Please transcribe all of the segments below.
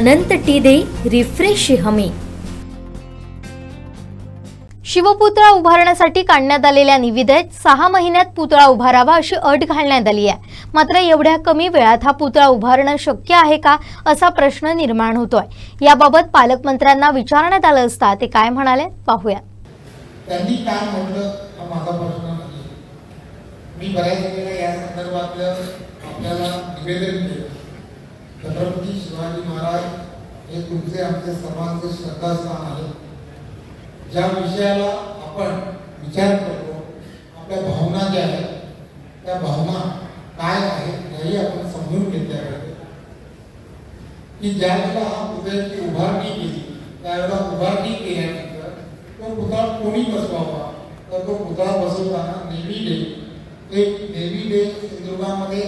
अनंत T दे refresh हमी. शिवपुतळा उभारण्यासाठी काढण्यात आलेल्या निविदेत सहा महिन्यात पुतळा उभारावा अशी अट घालण्यात आली आहे. मात्र एवढ्या कमी वेळात हा पुतळा उभारणं शक्य आहे का असा प्रश्न निर्माण होतोय. याबाबत पालकमंत्र्यांना विचारण्यात आलं असता ते काय म्हणाले पाहूया. त्यांनी काय म्हटलं माझा प्रश्न नाही. मी बऱ्याच वेळेला या संदर्भातलं आपल्याला निवेदन केलं. छत्रपती शिवाजी महाराज हे तुमचे आमचे सर्वांचे श्रद्धास्थान आहे. ज्या विषयाला आपण विचार करतो, आपल्या भावना ज्या आहेत, त्या भावना काय आहेत याही आपण समजून घेतल्या पाहिजे. की ज्या वेळेला पुतळ्याची उभारणी केली त्यावेळेला उभारणी केल्यानंतर तो पुतळा कोणी बसवावा? तर तो पुतळा बसवताना नेव्ही डे. एक नेव्ही डे सिंधुदुर्गामध्ये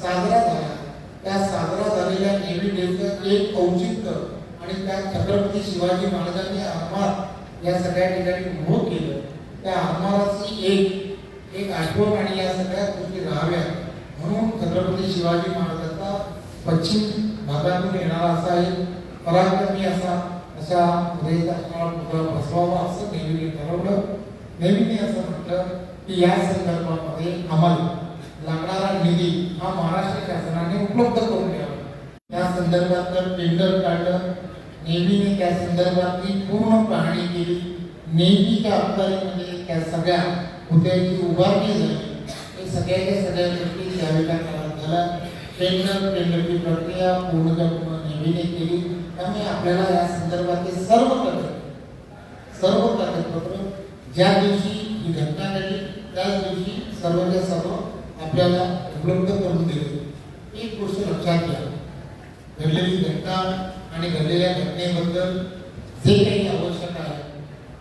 साजरा झाला. त्या साजरा झालेल्या नेव्ही डेचं एक औचित्य आणि त्या छत्रपती शिवाजी महाराजांनी आम्हाला या सगळ्या ठिकाणी उभं केलं. त्या आम्हालाची एक एक आठवण आणि या सगळ्या गोष्टी राहाव्या म्हणून छत्रपती शिवाजी महाराजांचा पश्चिम भागातून येणारा असा एक पराक्रमी असा अशा हृदयाचा पुतळा बसवावा असं नेहमीने ठरवलं. नेहमीने असं म्हटलं की या संदर्भामध्ये आम्हाला लागणारा निधी हा महाराष्ट्र शासनाने उपलब्ध करून द्यावा त्या संदर्भात टेंडर काढलं नेहमीने त्या संदर्भातली पूर्ण पाहणी केली. नेहमीच्या अखत्यारीमध्ये त्या सगळ्या पुतळ्याची उभारणी झाली. हे सगळ्याच्या सगळ्या गोष्टी त्यावेळेला करार झाला टेंडर टेंडरची प्रक्रिया पूर्णच्या पूर्ण नेहमीने केली. त्यामुळे आपल्याला या संदर्भातले सर्व कागद सर्व कागदपत्र ज्या दिवशी ही घटना घडली त्याच दिवशी सर्वच्या सर्व आपल्याला उपलब्ध करून दिले. एक गोष्ट लक्षात घ्या. घडलेली घटना आणि घडलेल्या घटनेबद्दल जे काही आवश्यक आहे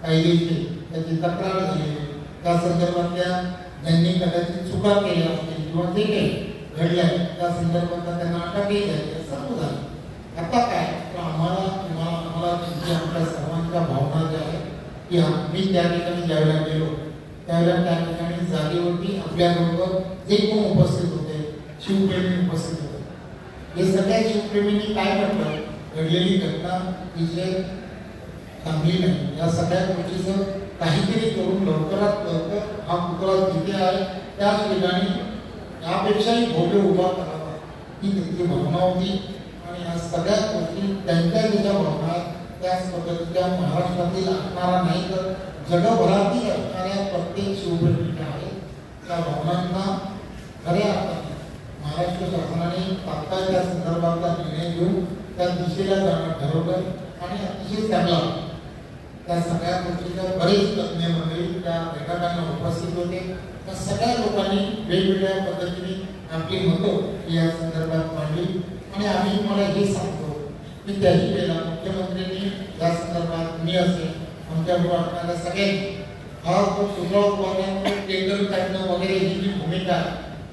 कायदेशीर त्याची तक्रार झाली त्या संदर्भातल्या ज्यांनी कदाचित चुका केल्या असतील किंवा जे काही घडल्या त्या संदर्भातला त्यांना अटकही झाली सर्व झालं. आता काय? तर आम्हाला तुम्हाला आम्हाला तुमची आपल्या सर्वांच्या भावना ज्या आहेत की आम्ही त्या ठिकाणी ज्यावेळेला गेलो. त्यावेळेला त्या ठिकाणी जागेवरती आपल्याबरोबर जे कोण उपस्थित होते शिवप्रेमी उपस्थित होते. हे सगळ्या शिवप्रेमींनी काय म्हटलं घडलेली घटना विषय चांगली नाही. या सगळ्या गोष्टीचं काहीतरी करून लवकरात लवकर हा पुतळा जिथे आहे त्याच ठिकाणी यापेक्षाही भव्य उभा करावा. ही त्यांची भावना होती. आणि या सगळ्या गोष्टी त्यांच्या ज्या भावना आहेत. त्याच पद्धतीच्या महाराष्ट्रातील असणारा नाही तर जगभरातील असणाऱ्या प्रत्येक शिवप्रेमीच्या आहेत त्या भावनांना खऱ्या अर्थाने महाराष्ट्र शासनाने तात्काळ त्या संदर्भातला निर्णय घेऊन त्या दिशेला जाणं ठरवलं आणि अतिशय चांगला त्या सगळ्या गोष्टीच्या बरेच तज्ज्ञ मंडळी त्या बैठकांना उपस्थित होते. त्या सगळ्या लोकांनी वेगवेगळ्या पद्धतीने आपली मतं या संदर्भात मांडली. आणि आम्ही तुम्हाला हे सांगतो की त्याही वेळेला मुख्यमंत्र्यांनी या संदर्भात मी असेल आमच्या असणाऱ्या सगळ्यांनी. हा जो सुद्धा उभारण्यामध्ये टेंडर काढणं वगैरे ही जी भूमिका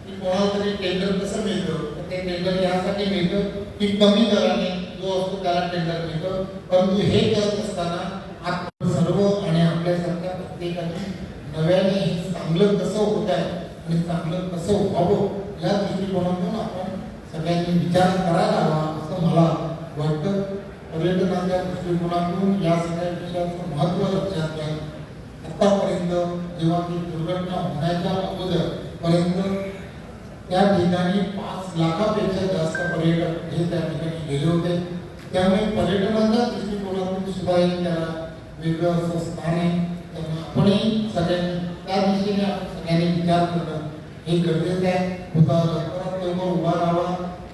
की कोणाला तरी टेंडर कसं मिळतं? तर ते टेंडर यासाठी मिळतं. की कमी दराने जो असतो त्याला टेंडर मिळतं. परंतु हे करत असताना आपण सर्व आणि आपल्यासारख्या प्रत्येकाने नव्याने हे चांगलं कसं होत आहे आणि चांगलं कसं व्हावं या दृष्टिकोनातून आपण सगळ्यांनी विचार करायला हवा असं मला वाटतं. दृष्टिकोनातून या सगळ्या विषयाचं महत्त्व लक्षात घ्या. आतापर्यंत जेव्हा ती दुर्घटना होण्याच्या अगोदर पर्यंत त्या ठिकाणी पाच लाखापेक्षा जास्त पर्यटक हे त्या ठिकाणी गेले होते. त्यामुळे पर्यटनाच्या दृष्टिकोनातून सुद्धा एक त्याला वेगळं असं स्थान आहे. त्यामुळे आपणही सगळ्यांनी त्या दिशेने सगळ्यांनी विचार करणं हे गरजेचं आहे. होता लवकरात लवकर उभा राहावा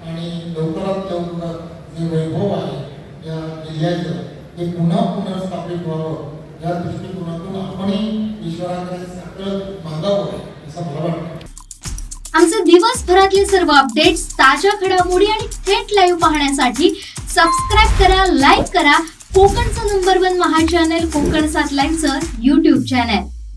आणि लवकरात लवकर जे वैभव आहे या जिल्ह्याचं ते पुन्हा पुनर्स्थापित व्हावं. या दृष्टिकोनातून आपणही ईश्वराकडे सगळं मागावं असं मला वाटतं. आमचे दिवसभरातले सर्व अपडेट्स ताज्या घडामोडी आणि थेट लाईव्ह पाहण्यासाठी सबस्क्राईब करा लाईक करा. कोकणचं number one Maha channel Konkan सात लाईव्हचं युट्यूब चॅनल